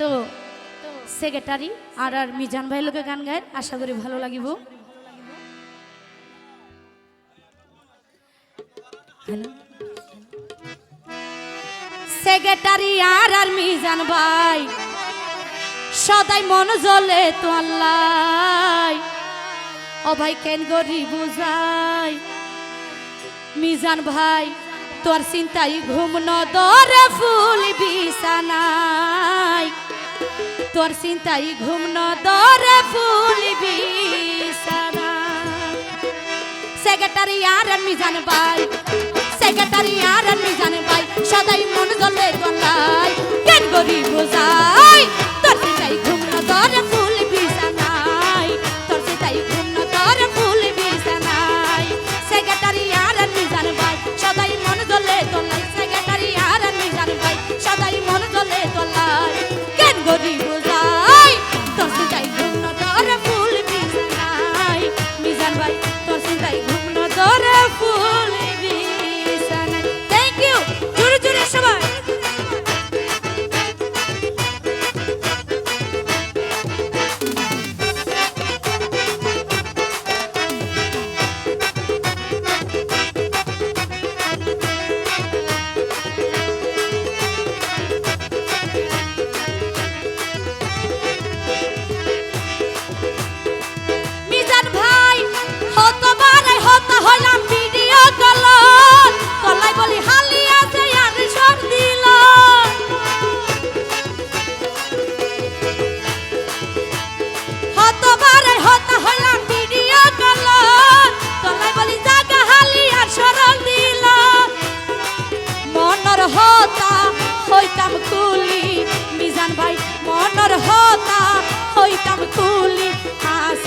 তো সেক্রেটারি আর আর মিজান ভাই লোকে গান গায়, আশা করি ভালো লাগিব। সেক্রেটারি আর আর মিজান ভাই, সদাই মন জলে তো আল্লাহ। ও ভাই, কেন গরি বুঝাই? মিজান ভাই, তোর চিন্তাই ঘুম ন দরে ফুল বিছানায়। তোর চিন্তাই ঘুম দরে ফুলবি সেক্রেটারি আর আমি জানবাই সেক্রেটারি আর আমি জানবাই সদাই মন জলে গলায়, কেন গরিব বোঝায়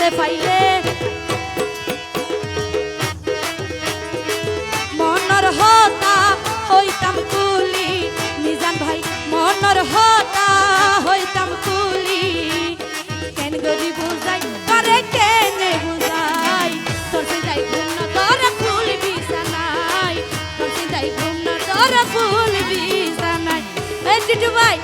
তোমায় পাইলে। মনর হতা হইতাম কুলি মিজান ভাই, মনর হতা হইতাম কুলি। কেন গরি বুজাই করে কেনে বুজাই তোর যাই ঘুম না, তোর ফুল বিছানাই তোর যাই ঘুম না, তোর ফুল বিছানাই ভাই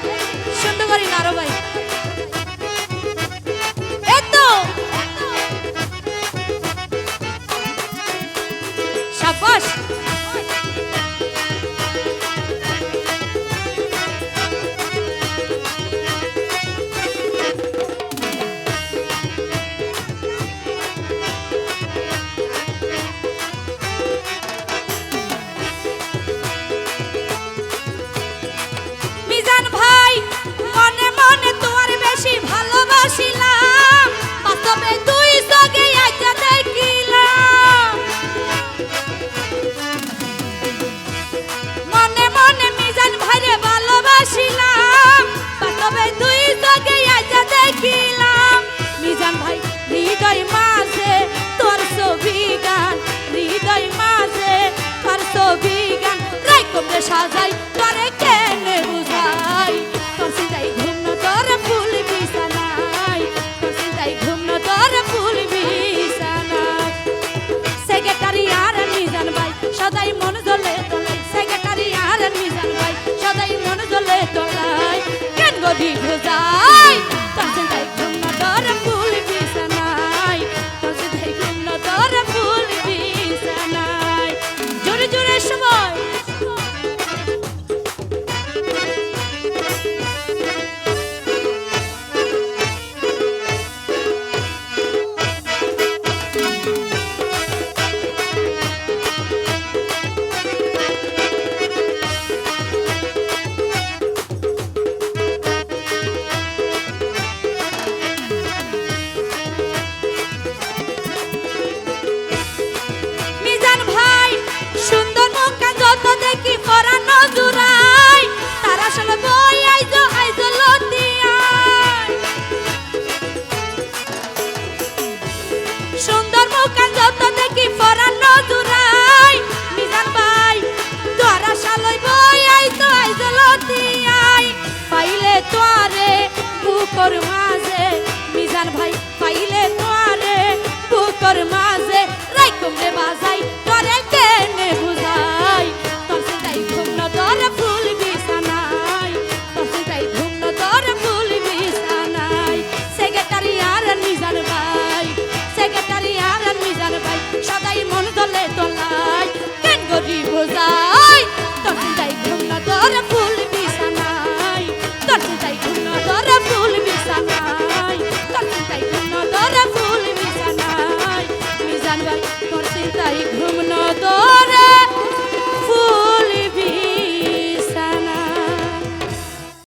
নদী ভেজায় ভাই পাইলে তো আরে বুকর মাঝে রাইকুম রে বাজাই।